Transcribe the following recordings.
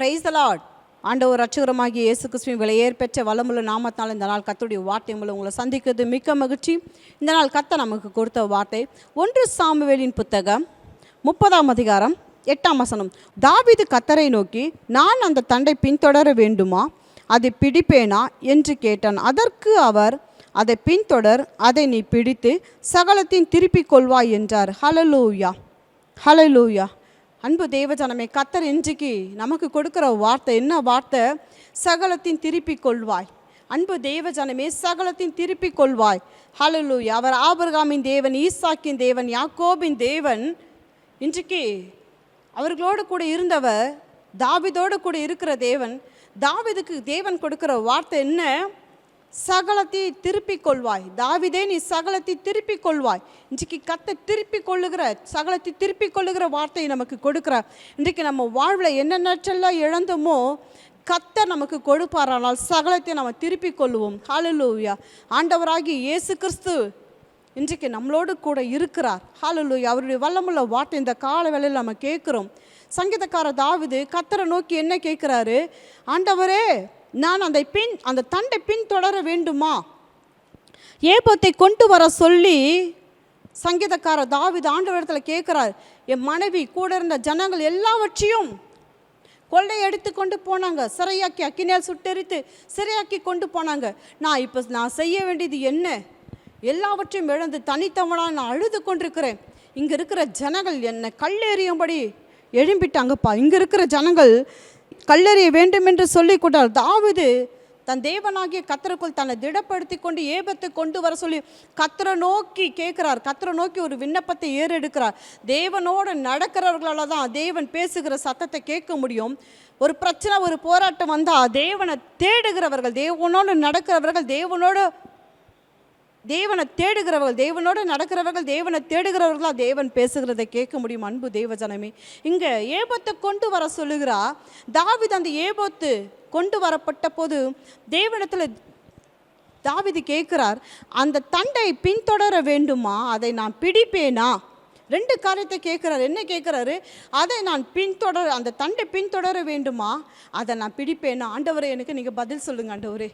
Price Lord ஆண்டவர் ரட்சகரமாகிய இயேசு கிறிஸ்துவின் விலையேற்பெற்ற வளமுள்ள நாமத்தினால் இந்த நாள் கத்துடைய வார்த்தை மூலம் உங்களை சந்திக்கிறது. மிக்க மகிழ்ச்சி. இந்த நாள் கத்த நமக்கு கொடுத்த வார்த்தை ஒன்று சாமுவேலின் புத்தகம் முப்பதாம் அதிகாரம் எட்டாம் வசனம். தாவிது கத்தரை நோக்கி நான் அந்த தண்டை பின்தொடர வேண்டுமா? அதை பிடிப்பேனா? என்று கேட்டான். அதற்கு அவர் அதை பின்தொடர் அதை நீ பிடித்து சகலத்தின் திருப்பிக் கொள்வாய் என்றார். ஹலலூயா ஹலலூயா அன்பு தேவஜனமே கத்தர் இன்றைக்கு நமக்கு கொடுக்குற வார்த்தை என்ன வார்த்தை? சகலத்தின் திருப்பி கொள்வாய். அன்பு தேவஜனமே சகலத்தின் திருப்பி கொள்வாய். ஹalleluya அவர் ஆபர்காமின் தேவன் ஈசாக்கின் தேவன் யாக்கோபின் தேவன். இன்றைக்கு அவர்களோடு கூட இருந்தவர் தாவிதோடு கூட இருக்கிற தேவன். தாவிதுக்கு தேவன் கொடுக்குற வார்த்தை என்ன? சகலத்தை திருப்பிக் கொள்வாய் தாவிதே நீ சகலத்தை திருப்பிக் கொள்வாய் இன்றைக்கு கத்தை திருப்பிக் கொள்ளுகிற சகலத்தை திருப்பிக் கொள்ளுகிற வார்த்தையை நமக்கு கொடுக்குற இன்றைக்கு நம்ம வாழ்வில் என்னென்னற்றெல்லாம் இழந்தோமோ கத்தர் நமக்கு கொடுப்பாரானால் சகலத்தை நம்ம திருப்பிக் கொள்வோம் ஹாலலூயா ஆண்டவராகி இயேசு கிறிஸ்து இன்றைக்கு நம்மளோடு கூட இருக்கிறார். ஹாலலூயா அவருடைய வல்லமுள்ள வார்த்தை இந்த கால வேளையில் நம்ம கேட்குறோம். சங்கீதக்கார தாவிது கத்தரை நோக்கி என்ன கேட்குறாரு? ஆண்டவரே நான் அந்த பின் அந்த தண்டை பின் தொடர வேண்டுமா? ஏபத்தை கொண்டு வர சொல்லி சங்கீதக்காரர் தாவித ஆண்டு ஆண்டவரிடத்தில் கேட்குறார் என் மனைவி கூட இருந்த ஜனங்கள் எல்லாவற்றையும் கொள்ளை எடுத்து கொண்டு போனாங்க. சிறையாக்கி அக்கினியால் சுட்டெரித்து சிறையாக்கி கொண்டு போனாங்க. நான் இப்போ நான் செய்ய வேண்டியது என்ன? எல்லாவற்றையும் இழந்து தனித்தவனாக நான் அழுது கொண்டிருக்கிறேன். இங்கே இருக்கிற ஜனங்கள் என்னை கல்லெறியும்படி எழும்பிட்டாங்கப்பா. இங்கே இருக்கிற ஜனங்கள் கல்லறிய வேண்டும் என்று சொல்லி கொண்டால் தாவிது தன் தேவனாகிய கத்தருக்குள் தன்னை திடப்படுத்தி கொண்டு ஏபத்தை கொண்டு வர சொல்லி கத்தரை நோக்கி கேட்கிறார். கத்தரை நோக்கி ஒரு விண்ணப்பத்தை ஏறெடுக்கிறார். தேவனோடு நடக்கிறவர்களால் தான் தேவன் பேசுகிற சத்தத்தை கேட்க முடியும். ஒரு பிரச்சனை ஒரு போராட்டம் வந்தால் தேவனை தேடுகிறவர்கள் தேவனோடு நடக்கிறவர்கள் தேவனோடு தேவனை தேடுகிறவர்கள் தேவனோடு நடக்கிறவர்கள் தேவனை தேடுகிறவர்களா தேவன் பேசுகிறதை கேட்க முடியும் அன்பு தேவஜனமே. இங்கே ஏபத்தை கொண்டு வர சொல்லுகிறா தாவித் அந்த ஏபத்து கொண்டு வரப்பட்ட போது தேவனத்தில் தாவிது கேட்கிறார் அந்த தண்டை பின்தொடர வேண்டுமா? அதை நான் பிடிப்பேனா? ரெண்டு காரியத்தை கேட்குறாரு. என்ன கேட்குறாரு? அதை நான் பின்தொடர அந்த தண்டை பின்தொடர வேண்டுமா? அதை நான் பிடிப்பேனா? ஆண்டவரே எனக்கு நீங்கள் பதில் சொல்லுங்க ஆண்டவரே.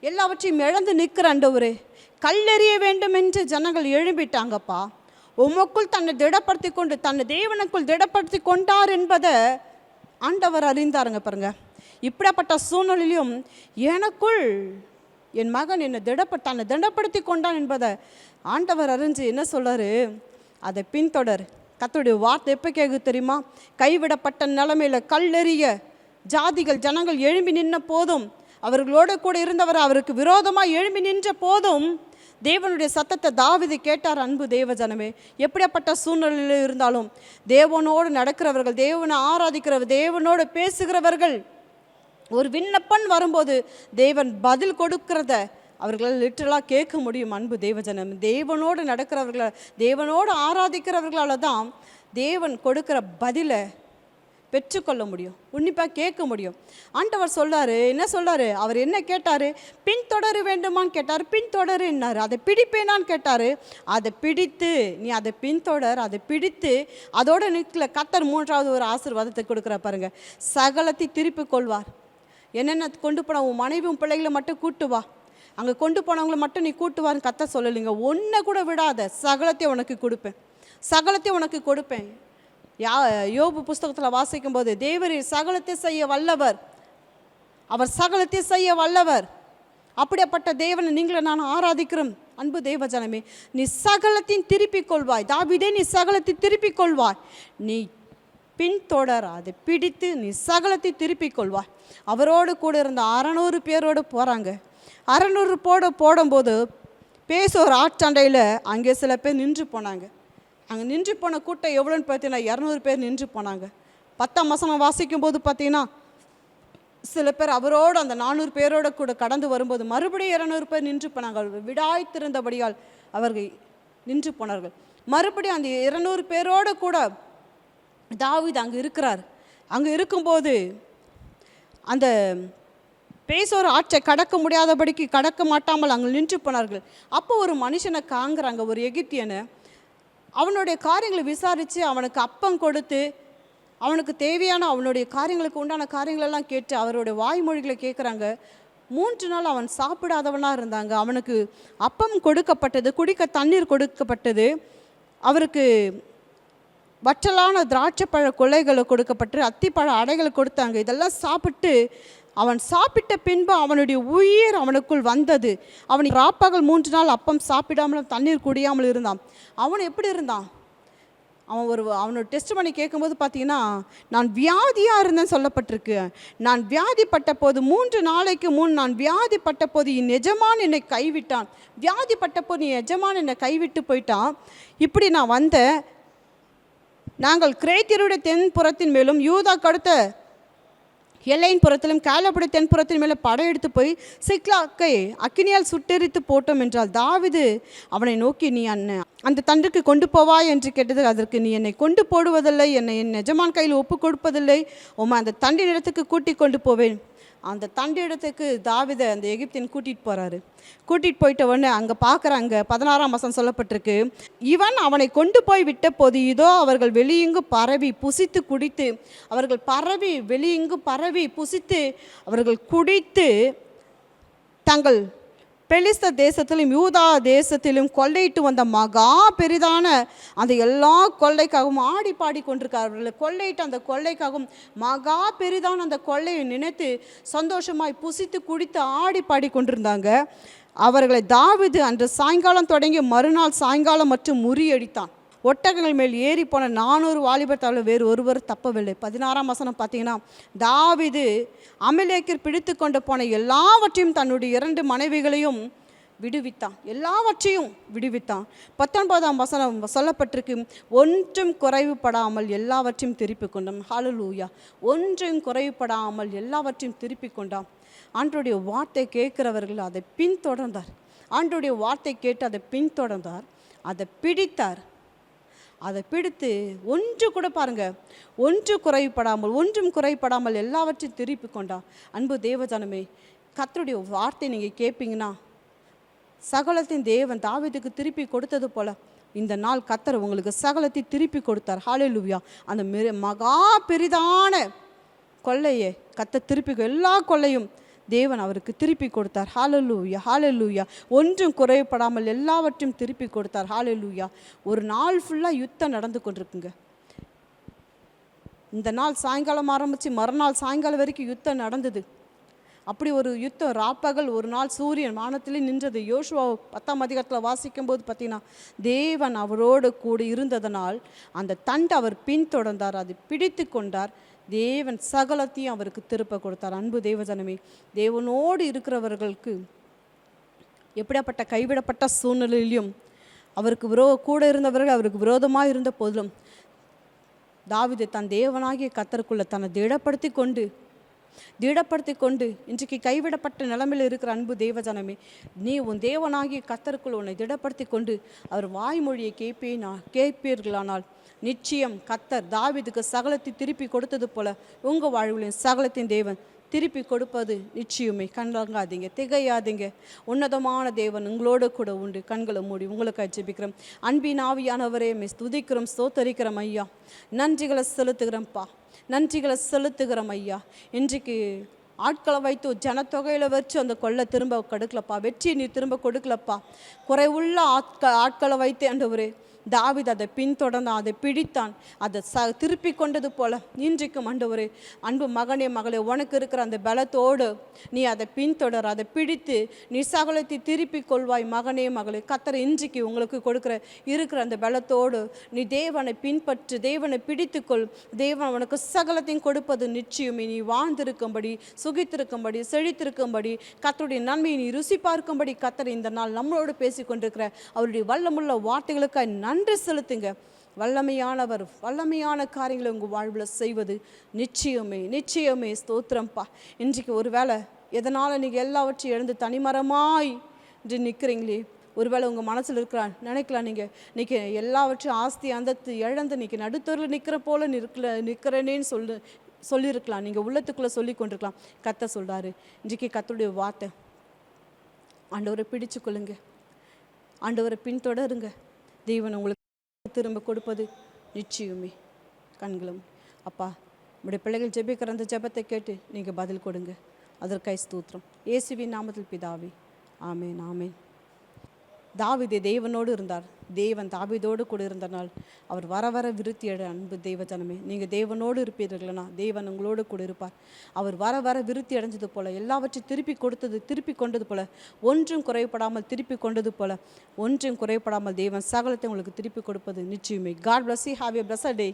எல்லாவற்றையும் இழந்து நிற்கிற ஆண்டவரே கல்லெறிய வேண்டும் என்று ஜனங்கள் எழும்பிட்டாங்கப்பா. உமக்குள் தன்னை திடப்படுத்தி கொண்டு தன்னை தேவனுக்குள் திடப்படுத்தி கொண்டார் என்பதை ஆண்டவர் அறிந்தாருங்க பாருங்க. இப்படிப்பட்ட சூழ்நிலையிலும் எனக்குள் என் மகன் என்னை திடப்ப தன்னை திடப்படுத்தி கொண்டான் என்பதை ஆண்டவர் அறிஞ்சு என்ன சொல்றாரு? அதை பின்தொடர். கத்தோடைய வார்த்தை எப்போ கேட்கு தெரியுமா? கைவிடப்பட்ட நிலைமையில் கல்லெறிய ஜாதிகள் ஜனங்கள் எழும்பி நின்ன போதும் அவர்களோடு கூட இருந்தவர் அவருக்கு விரோதமாக எழும்பி நின்ற போதும் தேவனுடைய சத்தத்தை தாவிது கேட்டார் அன்பு தேவஜனமே எப்படியாப்பட்ட சூழ்நிலையில் இருந்தாலும் தேவனோடு நடக்கிறவர்கள் தேவனை ஆராதிக்கிறவர் தேவனோடு பேசுகிறவர்கள் ஒரு விண்ணப்பன் வரும்போது தேவன் பதில் கொடுக்கிறத அவர்களால் லிட்டரலாக கேட்க முடியும் அன்பு தேவஜனம் தேவனோடு நடக்கிறவர்களால் தேவனோடு ஆராதிக்கிறவர்களால் தான் தேவன் கொடுக்கிற பதிலை பெற்றுக்கொள்ள முடியும் உன்னிப்பாக கேட்க முடியும். ஆண்டவர் சொல்றாரு என்ன சொல்றாரு? அவர் என்ன கேட்டார்? பின்தொடர வேண்டுமான்னு கேட்டார் பின்தொடருன்னாரு அதை பிடிப்பேனான்னு கேட்டார். அதை பிடித்து நீ அதை பின்தொடர் அதை பிடித்து அதோட நிற்கல கத்தர் மூன்றாவது ஒரு ஆசீர்வாதத்தை கொடுக்குற பாருங்கள் சகலத்தை திருப்பி கொள்வார். என்னென்ன கொண்டு போன உன் மனைவியும் பிள்ளைகளை மட்டும் கூட்டு வா. அங்கே கொண்டு போனவங்களை மட்டும் நீ கூட்டுவான்னு கத்த சொல்லலைங்க. ஒன்றை கூட விடாத. சகலத்தை உனக்கு கொடுப்பேன். சகலத்தையும் உனக்கு கொடுப்பேன். யா யோபு புஸ்தகத்தில் வாசிக்கும்போது தேவரீர் சகலத்தை செய்ய வல்லவர். அவர் சகலத்தை செய்ய வல்லவர். அப்படிப்பட்ட தேவனை நீங்களை நான் ஆராதிக்கிறோம். அன்பு தேவஜனமே நீ சகலத்தையும் திருப்பிக் கொள்வாய். தாவிதே நீ சகலத்தை திருப்பிக் கொள்வாய். நீ பின்தொடராது அதை பிடித்து நீ சகலத்தை திருப்பிக் கொள்வாய். அவரோடு கூட இருந்த அறநூறு பேரோடு போகிறாங்க அறநூறு போட போடும்போது பேசோர் ஆற்றாண்டையில் அங்கே சில பேர் நின்று போனாங்க. அங்கே நின்று போன கூட்டம் எவ்வளோன்னு பார்த்தீங்கன்னா இரநூறு பேர் நின்று போனாங்க. பத்தாம் வசனம் வாசிக்கும் போது பார்த்தீங்கன்னா சில பேர் அவரோடு அந்த நானூறு பேரோட கூட கடந்து வரும்போது மறுபடியும் இரநூறு பேர் நின்று போனாங்க. அவர்கள் விடாய்த்திருந்தபடியால் அவர்கள் நின்று போனார்கள். மறுபடியும் அந்த இருநூறு பேரோடு கூட தாவித் அங்கே இருக்கிறார். அங்கே இருக்கும்போது அந்த பேசோர் ஆற்றை கடக்க முடியாதபடிக்கு கடக்க மாட்டாமல் அங்கே நின்று போனார்கள். அப்போ ஒரு மனுஷனை காங்குறாங்க ஒரு எகிப்தியனை. அவனுடைய காரியங்களை விசாரித்து அவனுக்கு அப்பம் கொடுத்து அவனுக்கு தேவையான அவனுடைய காரியங்களுக்கு உண்டான காரியங்களெல்லாம் கேட்டு அவருடைய வாய்மொழிகளை கேட்குறாங்க மூன்று நாள் அவன் சாப்பிடாதவனாக இருந்தாங்க. அவனுக்கு அப்பம் கொடுக்கப்பட்டது குடிக்க தண்ணீர் கொடுக்கப்பட்டது. அவருக்கு வற்றலான திராட்சைப்பழ கொள்ளைகளை கொடுக்கப்பட்டு அத்திப்பழ அடைகளை கொடுத்தாங்க. இதெல்லாம் சாப்பிட்டு அவன் சாப்பிட்ட பின்பு அவனுடைய உயிர் அவனுக்குள் வந்தது. அவன் ராப்பகல் மூன்று நாள் அப்பம் சாப்பிடாமலும் தண்ணீர் குடியாமல் இருந்தான். அவன் எப்படி இருந்தான்? அவன் ஒரு அவனோட டெஸ்ட் பண்ணி கேட்கும்போது பார்த்தீங்கன்னா நான் வியாதியாக இருந்தேன் சொல்லப்பட்டிருக்கு. நான் வியாதிப்பட்ட போது மூன்று நாளைக்கு முன் நான் வியாதிப்பட்ட போது என் எஜமான் என்னை கைவிட்டான். வியாதிப்பட்ட போது என் எஜமான் என்னை கைவிட்டு போயிட்டான். இப்படி நான் வந்தேன் நாங்கள் கிரேத்தியருடைய தென்புறத்தின் மேலும் யூதா கடுத்த எல்லையின் புறத்திலும் காலப்படி தென்புறத்தின் மேலே படையெடுத்து போய் சிக்லாக்கை அக்கினியால் சுட்டெரித்து போட்டோம் என்றால் தாவிது அவனை நோக்கி நீ அண்ணன் அந்த தண்டுக்கு கொண்டு போவா என்று கேட்டது அதற்கு நீ என்னை கொண்டு போடுவதில்லை என்னை என் எஜமான் கையில் ஒப்பு கொடுப்பதில்லை. உம்மை அந்த தண்டின் இடத்துக்கு கூட்டி கொண்டு போவேன். அந்த தண்டு இடத்துக்கு தாவிதை அந்த எகிப்தின் கூட்டிகிட்டு போகிறாரு கூட்டிகிட்டு போயிட்ட உடனே அங்கே பார்க்குறாங்க பதினாறாம் மாதம் சொல்லப்பட்டிருக்கு. இவன் அவனை கொண்டு போய் விட்ட போது இதோ அவர்கள் வெளியெங்கு பரவி புசித்து குடித்து அவர்கள் பரவி வெளியெங்கு பரவி புசித்து அவர்கள் குடித்து தங்கள் பெலிஸ்த தேசத்திலும் யூதா தேசத்திலும் கொள்ளையிட்டு வந்த மகா பெரிதான அந்த எல்லா கொள்ளைக்காகவும் ஆடி பாடி கொண்டிருக்கார்கள் கொள்ளையிட்டு அந்த கொள்ளைக்காகவும் மகா பெரிதான அந்த கொள்ளையை நினைத்து சந்தோஷமாய் புசித்து குடித்து ஆடி பாடி கொண்டிருந்தாங்க. அவர்களை தாவிது அன்று சாயங்காலம் தொடங்கி மறுநாள் சாயங்காலம் மற்றும் முறியடித்தான். ஒட்டகங்கள் மேல் ஏறி போன நானூறு வாலிபர் தவிர வேறு ஒருவர் தப்பவில்லை. பதினாறாம் வசனம் பார்த்தீங்கன்னா தாவிது அமிலேக்கர் பிடித்து கொண்டு போன எல்லாவற்றையும் தன்னுடைய இரண்டு மனைவிகளையும் விடுவித்தான். எல்லாவற்றையும் விடுவித்தான். பத்தொன்பதாம் வசனம் சொல்லப்பட்டிருக்கு ஒன்றும் குறைவுபடாமல் எல்லாவற்றையும் திருப்பி கொண்டான். ஹalleluya. ஒன்றும் குறைவுபடாமல் எல்லாவற்றையும் திருப்பி கொண்டான். ஆண்டோடைய வார்த்தை கேட்கிறவர்கள் அதை பின்தொடர்ந்தார். ஆண்டோடைய வார்த்தை கேட்டு அதை பின்தொடர்ந்தார். அதை பிடித்தார். அதை பிடித்து ஒன்று கூட பாருங்க. ஒன்று குறைப்படாமல் ஒன்றும் குறைப்படாமல் எல்லாவற்றையும் திருப்பி கொண்டா. அன்பு தேவஜனமே கத்தருடைய வார்த்தை நீங்கள் கேட்பீங்கன்னா சகலத்தின் தேவன் தாவிதுக்கு திருப்பி கொடுத்தது போல இந்த நாள் கத்தர் உங்களுக்கு சகலத்தை திருப்பி கொடுத்தார். ஹalleluya அந்த மிரு மகா பெரிதான கொள்ளையே கத்த திருப்பி எல்லா கொள்ளையும் தேவன் அவருக்கு திருப்பி கொடுத்தார். ஹாலலூயா ஹாலலூயா ஒன்றும் குறையப்படாமல் எல்லாவற்றையும் திருப்பி கொடுத்தார். ஹாலலூயா ஒரு நாள் ஃபுல்லாக யுத்தம் நடந்து கொண்டிருக்குங்க. இந்த நாள் சாயங்காலம் ஆரம்பித்து மறுநாள் சாயங்காலம் வரைக்கும் யுத்தம் நடந்தது. அப்படி ஒரு யுத்தம் ராப்பகல் ஒரு நாள் சூரியன் வானத்திலே நின்றது. யோசுவா பத்தாம் அதிகாரத்தில் வாசிக்கும் போது பார்த்தீங்கன்னா தேவன் அவரோடு கூட இருந்ததனால் அந்த தண்டை அவர் பின்தொடர்ந்தார். அது பிடித்து கொண்டார். தேவன் சகலத்தையும் அவருக்கு திருப்ப கொடுத்தார். அன்பு தேவஜனமே தேவனோடு இருக்கிறவர்களுக்கு எப்படியாப்பட்ட கைவிடப்பட்ட சூழ்நிலையிலும் அவருக்கு விரோ கூட இருந்தவர்கள் அவருக்கு விரோதமாக இருந்த போதிலும் தாவிதை தன் தேவனாகிய கத்தருக்குள்ளே தன்னை திடப்படுத்தி கொண்டு திடப்படுத்தி கொண்டு இன்றைக்கு கைவிடப்பட்ட நிலமையில் இருக்கிற அன்பு தேவஜனமே நீ உன் தேவனாகிய கத்தருக்குள் உன்னை திடப்படுத்தி கொண்டு அவர் வாய்மொழியை கேட்பேனா கேட்பீர்களானால் நிச்சயம் கத்தர் தாவிதுக்கு சகலத்தை திருப்பி கொடுத்தது போல உங்கள் வாழ்விலையும் சகலத்தின் தேவன் திருப்பி கொடுப்பது நிச்சயமே. கண்காதீங்க திகையாதீங்க. உன்னதமான தேவன் உங்களோடு கூட உண்டு. கண்களை மூடி உங்களுக்கு ஜெபிக்கிறோம். அன்பின் ஆவியானவரே மிஸ் துதிக்கிறோம் சோத்தரிக்கிறோம் ஐயா. நன்றிகளை செலுத்துகிறோம்ப்பா. நன்றிகளை செலுத்துகிறோம் ஐயா. இன்றைக்கு ஆட்களை வைத்து ஜனத்தொகையில் வச்சு அந்த கொள்ளை திரும்ப கொடுக்கலப்பா. வெற்றியை நீ திரும்ப கொடுக்கலப்பா. குறைவுள்ள ஆட்க ஆட்களை வைத்து ஆண்டவரே தாவித் அதை பின்தொடர்ந்தான் அதை பிடித்தான். அதை ச திருப்பி கொண்டது போல இன்றைக்கும் ஆண்டவரே. அன்பு மகனே மகளே உனக்கு இருக்கிற அந்த பலத்தோடு நீ அதை பின்தொடர் அதை பிடித்து நீ சகலத்தை திருப்பி கொள்வாய் மகனே மகளே. கத்தரை இன்றைக்கு உங்களுக்கு கொடுக்குற இருக்கிற அந்த பலத்தோடு நீ தேவனை பின்பற்று தேவனை பிடித்துக்கொள். தேவன் உனக்கு சகலத்தையும் கொடுப்பது நிச்சயம். நீ வாழ்ந்திருக்கும்படி சுகித்திருக்கும்படி செழித்திருக்கும்படி கத்தருடைய நன்மையை நீ ருசி பார்க்கும்படி கத்தரை இந்த நாள் நம்மளோடு பேசிக்கொண்டிருக்கிற அவருடைய வல்லமுள்ள வார்த்தைகளுக்காக நன்றி செலுத்துங்க. வல்லமையானவர் வல்லமையான காரியங்களை உங்கள் வாழ்வில் செய்வது நிச்சயமே நிச்சயமே ஸ்தோத்திரம்ப்பா இன்றைக்கு ஒருவேளை எதனால் நீங்கள் எல்லாவற்றையும் எழுந்து தனிமரமாய் என்று நிற்கிறீங்களே ஒருவேளை உங்கள் மனசில் இருக்கிற நினைக்கலாம் நீங்கள் இன்னைக்கு எல்லாவற்றையும் ஆஸ்தி அந்தத்து இழந்து இன்றைக்கி நடுத்தரில் நிற்கிற போல நிற்கல நிற்கிறேனேன்னு சொல்லு சொல்லியிருக்கலாம். நீங்கள் உள்ளத்துக்குள்ளே சொல்லி கொண்டிருக்கலாம். கத்த சொல்கிறாரு இன்றைக்கி கத்தருடைய வார்த்தை. ஆண்டவரை பிடிச்சு கொள்ளுங்க ஆண்டவரை பின்தொடருங்க. தேவன் உங்களுக்கு திரும்ப கொடுப்பது நிச்சயமே. கண்களும். அப்பா உங்களுடைய பிள்ளைகள் ஜெபிக்கிற அந்த ஜெபத்தை கேட்டு நீங்கள் பதில் கொடுங்க. அதற்காய் ஸ்தூத்திரம். இயேசுவின் நாமத்தில் பிதாவே. ஆமேன் ஆமேன். தாவிது தேவனோடு இருந்தார். தேவன் தாவிதோடு கூட இருந்தனால் அவர் வர வர விருத்தியட அன்பு தெய்வஜனமே நீங்கள் தேவனோடு இருப்பீர்கள்னா தேவன் உங்களோடு கூட இருப்பார். அவர் வர வர விருத்தி அடைஞ்சது போல எல்லாவற்றையும் திருப்பி கொடுத்தது திருப்பி கொண்டது போல ஒன்றும் குறைபடாமல் திருப்பி கொண்டது போல ஒன்றும் குறைபடாமல் தேவன் சகலத்தை உங்களுக்கு திருப்பி கொடுப்பது நிச்சயமே. God bless you have a blessed day